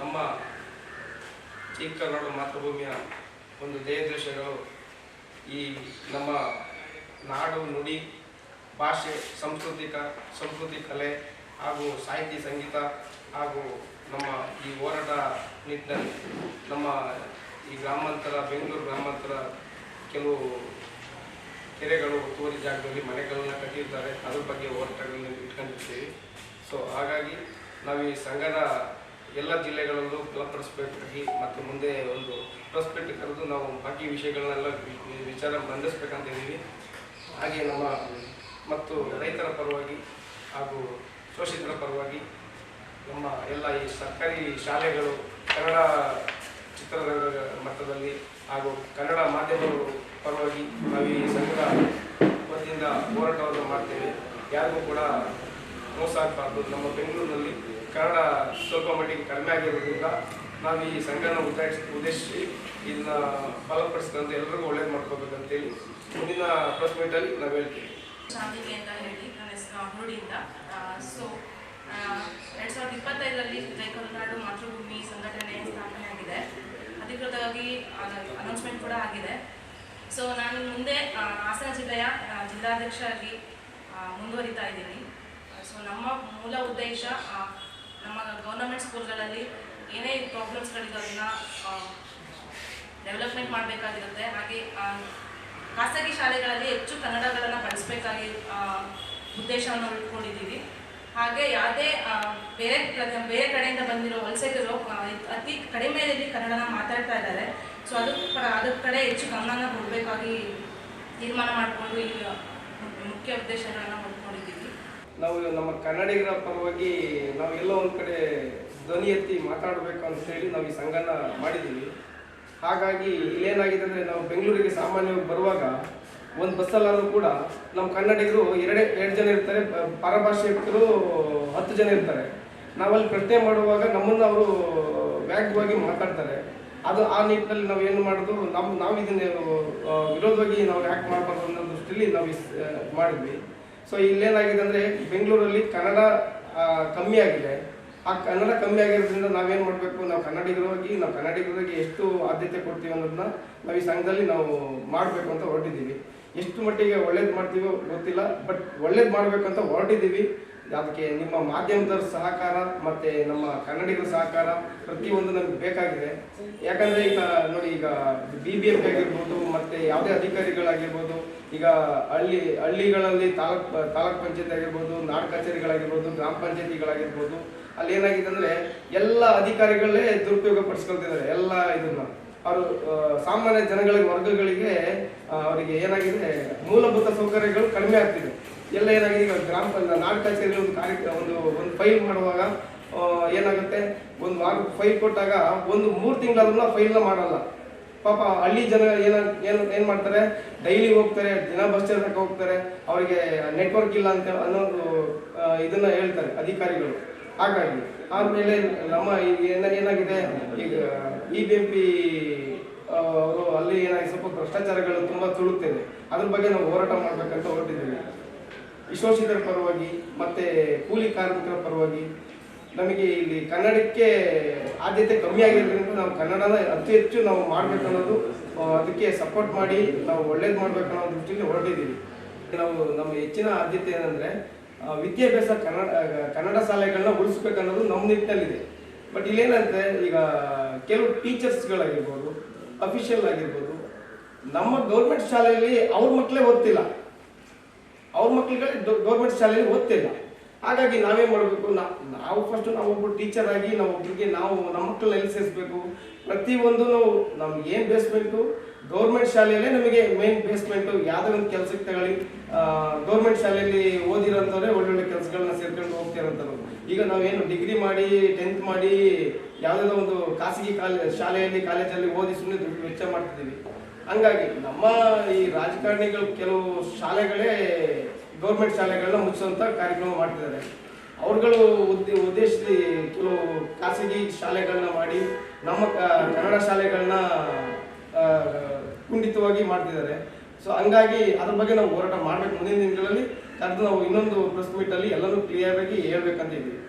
ನಮ್ಮ ಈ ಕನ್ನಡ ಮಾತೃಭೂಮಿಯ ಒಂದು ದೇಹದೃಶ್ಯಗಳು ಈ ನಮ್ಮ ನಾಡು ನುಡಿ, ಭಾಷೆ, ಸಾಂಸ್ಕೃತಿಕ, ಸಂಸ್ಕೃತಿ ಕಲೆ ಹಾಗೂ ಸಾಹಿತ್ಯ, ಸಂಗೀತ ಹಾಗೂ ನಮ್ಮ ಈ ಹೋರಾಟ ನಿಟ್ಟಿನಲ್ಲಿ ನಮ್ಮ ಈ ಗ್ರಾಮಾಂತರ, ಬೆಂಗಳೂರು ಗ್ರಾಮಾಂತರ ಕೆಲವು ಕೆರೆಗಳು ತೋರಿ ಜಾಗದಲ್ಲಿ ಮನೆಗಳನ್ನ ಕಟ್ಟಿರ್ತಾರೆ. ಅದ್ರ ಬಗ್ಗೆ ಹೋರಾಟಗಳನ್ನ ಇಟ್ಕೊಂಡಿರ್ತೀವಿ. ಸೊ ಹಾಗಾಗಿ ನಾವು ಈ ಸಂಘದ ಎಲ್ಲ ಜಿಲ್ಲೆಗಳಲ್ಲೂ ಪ್ರಸ್ಪೆಕ್ಟ್ ಮತ್ತು ಮುಂದೆ ಒಂದು ಪ್ರಸ್ಪೆಕ್ಟ್ ಕರೆದು ನಾವು ಬಾಕಿ ವಿಷಯಗಳನ್ನೆಲ್ಲ ವಿಚಾರ ಮಂಡಿಸ್ಬೇಕಂತ ಇದ್ದೀವಿ. ಹಾಗೆ ನಮ್ಮ ಮತ್ತು ರೈತರ ಪರವಾಗಿ ಹಾಗೂ ಶೋಷಿತರ ಪರವಾಗಿ ನಮ್ಮ ಎಲ್ಲ ಈ ಸರ್ಕಾರಿ ಶಾಲೆಗಳು ಕನ್ನಡ ಚಿತ್ರರಂಗ ಮಟ್ಟದಲ್ಲಿ ಹಾಗೂ ಕನ್ನಡ ಮಾಧ್ಯಮಗಳು ಪರವಾಗಿ ನಾವು ಈ ಸಂಘದ ವತಿಯಿಂದ ಹೋರಾಟವನ್ನು ಮಾಡ್ತೇವೆ. ಯಾರಿಗೂ ಕೂಡ ಮೋಸ ಆಗಬಾರ್ದು. ನಮ್ಮ ಬೆಂಗಳೂರಿನಲ್ಲಿ ಕನ್ನಡ ಸ್ವಲ್ಪ ಮಟ್ಟಿಗೆ ಕಡಿಮೆ ಆಗಿರೋದ್ರಿಂದ ನಾವು ಈ ಸಂಘನ ಉದ್ದೇಶ, ಉದ್ದೇಶಿಸಿ ಇದನ್ನ ಫಲಪಡಿಸಿದಂತೆ ಎಲ್ಲರಿಗೂ ಒಳ್ಳೇದು ಮಾಡ್ಕೋಬೇಕಂತೇಳಿ ಮುಂದಿನ ಪ್ರೆಸ್ ಮೀಟಲ್ಲಿ ನಾವು ಹೇಳ್ತೀವಿ. ಶಾಂತಿಗೆ ಅಂತ ಹೇಳಿ ನನ್ನ ಹೆಸರು ಹುರುಡಿಯಿಂದ ಸೊ ಎರಡು ಸಾವಿರದ ಇಪ್ಪತ್ತೈದರಲ್ಲಿ ಜೈ ಕರುನಾಡು ಮಾತೃಭೂಮಿ ಸಂಘಟನೆ ಸ್ಥಾಪನೆ ಆಗಿದೆ. ಅಧಿಕೃತವಾಗಿ ಅನೌನ್ಸ್ಮೆಂಟ್ ಕೂಡ ಆಗಿದೆ. ಸೊ ನಾನು ಮುಂದೆ ಹಾಸನ ಜಿಲ್ಲೆಯ ಜಿಲ್ಲಾಧ್ಯಕ್ಷರಾಗಿ ಮುಂದುವರಿತಾ ಇದ್ದೀನಿ. ಸೊ ನಮ್ಮ ಮೂಲ ಉದ್ದೇಶ ನಮ್ಮ ಗೌರ್ನಮೆಂಟ್ ಸ್ಕೂಲ್ಗಳಲ್ಲಿ ಏನೇ ಪ್ರಾಬ್ಲಮ್ಸ್ಗಳಿದೆ ಅದನ್ನು ಡೆವಲಪ್ಮೆಂಟ್ ಮಾಡಬೇಕಾಗಿರುತ್ತೆ. ಹಾಗೆ ಖಾಸಗಿ ಶಾಲೆಗಳಲ್ಲಿ ಹೆಚ್ಚು ಕನ್ನಡಗಳನ್ನು ಬಳಸಬೇಕಾಗಿ ಉದ್ದೇಶವನ್ನು ಇಟ್ಕೊಂಡಿದ್ದೀವಿ ಹಾಗೆ ಯಾವುದೇ ಬೇರೆ ಬೇರೆ ಕಡೆಯಿಂದ ಬಂದಿರೋ ವಲಸೆಗರು ಅತಿ ಕಡಿಮೆಯಲ್ಲಿ ಕನ್ನಡನ ಮಾತಾಡ್ತಾ ಇದ್ದಾರೆ. ಸೊ ಅದು ಅದಕ್ಕೆ ಕಡೆ ಹೆಚ್ಚು ಗಮನ ಕೊಡಬೇಕಾಗಿ ತೀರ್ಮಾನ ಮಾಡಿಕೊಂಡು, ಈ, ಮುಖ್ಯ ಉದ್ದೇಶಗಳನ್ನು ಹೊಂದ್ಕೊಂಡಿದ್ದೀವಿ ನಾವು ನಮ್ಮ ಕನ್ನಡಿಗರ ಪರವಾಗಿ ನಾವು ಎಲ್ಲೋ ಒಂದು ಕಡೆ ಧ್ವನಿ ಎತ್ತಿ ಮಾತಾಡಬೇಕು ಅಂತ ಹೇಳಿ ನಾವು ಈ ಸಂಘನ ಮಾಡಿದ್ದೀವಿ. ಹಾಗಾಗಿ ಇಲ್ಲೇನಾಗಿದೆ ಅಂದರೆ ನಾವು ಬೆಂಗಳೂರಿಗೆ ಸಾಮಾನ್ಯವಾಗಿ ಬರುವಾಗ ಒಂದು ಬಸ್ಸಲ್ಲಾದರೂ ಕೂಡ ನಮ್ಮ ಕನ್ನಡಿಗರು ಎರಡೇ, ಎರಡು ಜನ ಇರ್ತಾರೆ ಪರಭಾಷೆ ಪರಭಾಷಿಕರು ಹತ್ತು ಜನ ಇರ್ತಾರೆ. ನಾವಲ್ಲಿ ಪ್ರಶ್ನೆ ಮಾಡುವಾಗ ನಮ್ಮನ್ನು ಅವರು ವ್ಯಾಗ್ಯವಾಗಿ ಮಾತಾಡ್ತಾರೆ. ಅದು ಆ ನಿಟ್ಟಿನಲ್ಲಿ ನಾವು ಏನು ಮಾಡೋದು ನಮ್ಮ ನಾವು ಇದನ್ನ ವಿರೋಧವಾಗಿ ನಾವು ಯಾಕೆ ಮಾಡಬಾರ್ದು ಅನ್ನೋ ದೃಷ್ಟಿಯಲ್ಲಿ ನಾವು ಮಾಡಿದ್ವಿ. ಸೊ ಇಲ್ಲೇನಾಗಿದೆ ಅಂದರೆ ಬೆಂಗಳೂರಲ್ಲಿ ಕನ್ನಡ ಕಮ್ಮಿ ಆಗಿದೆ. ಆ ಕನ್ನಡ ಕಮ್ಮಿ ಆಗಿರೋದ್ರಿಂದ ನಾವೇನು ಮಾಡಬೇಕು? ನಾವು ಕನ್ನಡಿಗರಾಗಿ ನಾವು ಕನ್ನಡಿಗರಿಗೆ ಎಷ್ಟು ಆದ್ಯತೆ ಕೊಡ್ತೀವಿ ಅನ್ನೋದನ್ನ ನಾವು ಈ ಸಂಘದಲ್ಲಿ ನಾವು ಮಾಡಬೇಕು ಅಂತ ಹೊರಟಿದ್ದೀವಿ. ಎಷ್ಟು ಮಟ್ಟಿಗೆ ಒಳ್ಳೇದು ಮಾಡ್ತೀವೋ ಗೊತ್ತಿಲ್ಲ, ಬಟ್ ಒಳ್ಳೇದು ಮಾಡಬೇಕು ಅಂತ ಹೊರಟಿದ್ದೀವಿ. ಅದಕ್ಕೆ ನಿಮ್ಮ ಮಾಧ್ಯಮದ ಸಹಕಾರ ಮತ್ತೆ ನಮ್ಮ ಕನ್ನಡಿಗರ ಸಹಕಾರ ಪ್ರತಿಯೊಂದು ನಮ್ಗೆ ಬೇಕಾಗಿದೆ. ಯಾಕಂದ್ರೆ ಈಗ ನೋಡಿ ಈಗ ಬಿ ಬಿ ಎಂ ಆಗಿರ್ಬೋದು ಮತ್ತೆ ಯಾವುದೇ ಅಧಿಕಾರಿಗಳಾಗಿರ್ಬೋದು, ಈಗ ಹಳ್ಳಿ, ಹಳ್ಳಿಗಳಲ್ಲಿ ತಾಲೂಕ್ ತಾಲೂಕ್ ಪಂಚಾಯತ್ ಆಗಿರ್ಬೋದು, ನಾಡ್ ಕಚೇರಿಗಳಾಗಿರ್ಬೋದು, ಗ್ರಾಮ ಪಂಚಾಯತಿಗಳಾಗಿರ್ಬೋದು, ಅಲ್ಲಿ ಏನಾಗಿದೆ ಅಂದ್ರೆ ಎಲ್ಲ ಅಧಿಕಾರಿಗಳೇ ದುರುಪಯೋಗ ಪಡಿಸ್ಕೊಳ್ತಿದ್ದಾರೆ ಎಲ್ಲ ಇದನ್ನ. ಅವರು ಸಾಮಾನ್ಯ ಜನಗಳಿಗೆ, ವರ್ಗಗಳಿಗೆ ಅವರಿಗೆ ಏನಾಗಿದೆ, ಮೂಲಭೂತ ಸೌಕರ್ಯಗಳು ಕಡಿಮೆ ಆಗ್ತಿದೆ. ಎಲ್ಲ ಏನಾಗಿದೆ ಈಗ ಗ್ರಾಮ ನಾಡ್ ಕಚೇರಿ ಒಂದು ಕಾರ್ಯ ಒಂದು ಒಂದು ಫೈಲ್ ಮಾಡುವಾಗ ಏನಾಗುತ್ತೆ? ಒಂದು ವಾರ ಫೈಲ್ ಕೊಟ್ಟಾಗ ಒಂದು ಮೂರು ತಿಂಗಳಾದ್ರೂ ಫೈಲ್ನ ಮಾಡಲ್ಲ. ಪಾಪ ಹಳ್ಳಿ ಜನ ಏನ, ಏನು ಏನು ಮಾಡ್ತಾರೆ? ಡೈಲಿ ಹೋಗ್ತಾರೆ, ದಿನ ಬಸ್ ಚಾರ್ಜಕ್ಕೆ ಹೋಗ್ತಾರೆ, ಅವರಿಗೆ ನೆಟ್ವರ್ಕ್ ಇಲ್ಲ ಅಂತ ಅನ್ನೋದು ಇದನ್ನ ಹೇಳ್ತಾರೆ ಅಧಿಕಾರಿಗಳು. ಹಾಗಾಗಿ, ಆದ್ಮೇಲೆ ನಮ್ಮ ಏನಾಗಿದೆ? ಈಗ ಇ ಬಿ ಎಂ ಪಿ ಅವರು ಅಲ್ಲಿ ಏನಾಗಿದೆ ಸ್ವಲ್ಪ ಭ್ರಷ್ಟಾಚಾರಗಳು ತುಂಬಾ ತುಳುಕ್ತಿದೆ ಅದ್ರ ಬಗ್ಗೆ ನಾವು ಹೋರಾಟ ಮಾಡಬೇಕಂತ ಹೊರಟಿದ್ದೀವಿ. ವಿಶೋಷಿತರ ಪರವಾಗಿ, ಮತ್ತೆ ಕೂಲಿ ಕಾರ್ಮಿಕರ ಪರವಾಗಿ, ನಮಗೆ ಇಲ್ಲಿ ಕನ್ನಡಕ್ಕೆ ಆದ್ಯತೆ ಕಮ್ಮಿ ಆಗಿರೋದ್ರಿಂದ ನಾವು ಕನ್ನಡನ ಅತಿ ಹೆಚ್ಚು ನಾವು ಮಾಡಬೇಕನ್ನೋದು ಅದಕ್ಕೆ ಸಪೋರ್ಟ್ ಮಾಡಿ ನಾವು ಒಳ್ಳೇದು ಮಾಡಬೇಕನ್ನೋ ದೃಷ್ಟಿಯಲ್ಲಿ ಹೊರಟಿದ್ದೀವಿ. ನಾವು ನಮ್ಮ ಹೆಚ್ಚಿನ ಆದ್ಯತೆ ಏನಂದರೆ ವಿದ್ಯಾಭ್ಯಾಸ ಕನ್ನಡ ಕನ್ನಡ ಶಾಲೆಗಳನ್ನ ಉಳಿಸ್ಬೇಕನ್ನೋದು ನಮ್ಮ ನಿಟ್ಟಿನಲ್ಲಿದೆ. ಬಟ್ ಇಲ್ಲೇನಂದರೆ, ಈಗ ಕೆಲವು ಟೀಚರ್ಸ್ಗಳಾಗಿರ್ಬೋದು ಅಫಿಷಿಯಲ್ ಆಗಿರ್ಬೋದು, ನಮ್ಮ ಗೌರ್ಮೆಂಟ್ ಶಾಲೆಯಲ್ಲಿ ಅವ್ರ ಮಕ್ಕಳೇ ಓದ್ತಿಲ್ಲ. ಅವ್ರ ಮಕ್ಕಳಿಗೆ ಗೌರ್ಮೆಂಟ್ ಶಾಲೆಯಲ್ಲಿ ಓದ್ತಿಲ್ಲ. ಹಾಗಾಗಿ ನಾವೇನ್ ಮಾಡಬೇಕು? ನಾವು ಫಸ್ಟ್ ನಾವು ಒಬ್ಬರು ಟೀಚರ್ ಆಗಿ ನಾವು ಒಬ್ಬರಿಗೆ ನಾವು ನಮ್ಮ ಮಕ್ಕಳನ್ನ ಎಲ್ಲಿ ಸೇರಿಸ್ಬೇಕು? ಪ್ರತಿಯೊಂದು ನಾವು ನಮ್ಗೆ ಏನು ಬೇಸ್ಮೆಂಟು ಗೌರ್ಮೆಂಟ್ ಶಾಲೆಯಲ್ಲೇ ನಮಗೆ ಮೇನ್ ಬೇಸ್ಮೆಂಟು ಯಾವುದೇ ಒಂದು ಕೆಲಸಕ್ಕೆ ತಗೊಳ್ಳಿ. ಗೌರ್ಮೆಂಟ್ ಶಾಲೆಯಲ್ಲಿ ಓದಿರೋಂಥವ್ರೆ ಒಳ್ಳೊಳ್ಳೆ ಕೆಲಸಗಳನ್ನ ಸೇರ್ಕೊಂಡು ಹೋಗ್ತಿರೋಂಥವ್ರು. ಈಗ ನಾವೇನು ಡಿಗ್ರಿ ಮಾಡಿ ಟೆಂತ್ ಮಾಡಿ ಯಾವುದೋ ಒಂದು ಖಾಸಗಿ ಕಾಲೇ, ಶಾಲೆಯಲ್ಲಿ ಕಾಲೇಜಲ್ಲಿ ಓದಿ ಸುಮ್ಮನೆ ದುಡ್ಡು ವೆಚ್ಚ ಮಾಡ್ತಿದ್ದೀವಿ. ಹಂಗಾಗಿ ನಮ್ಮ ಈ ರಾಜಕಾರಣಿಗಳು ಕೆಲವು ಶಾಲೆಗಳೇ, ಗೌರ್ಮೆಂಟ್ ಶಾಲೆಗಳನ್ನ ಮುಚ್ಚುವಂತ ಕಾರ್ಯಕ್ರಮ ಮಾಡ್ತಿದ್ದಾರೆ. ಅವ್ರುಗಳು ಉದ್ದೇ, ಉದ್ದೇಶಿಸಿ ಕೆಲವು ಖಾಸಗಿ ಶಾಲೆಗಳನ್ನ ಮಾಡಿ, ನಮ್ಮ ಕನ್ನಡ ಶಾಲೆಗಳನ್ನ ಕುಂಡಿತವಾಗಿ ಮಾಡ್ತಿದ್ದಾರೆ. ಸೊ ಹಂಗಾಗಿ ಅದ್ರ ಬಗ್ಗೆ ನಾವು ಹೋರಾಟ ಮಾಡ್ಬೇಕು ಮುಂದಿನ ದಿನಗಳಲ್ಲಿ. ಕರೆದು ನಾವು ಇನ್ನೊಂದು ಪ್ರೆಸ್ ಮೀಟಲ್ಲಿ ಎಲ್ಲರೂ ಕ್ಲಿಯರ್ ಆಗಿ ಹೇಳ್ಬೇಕಂತ ಇದ್ದೀವಿ.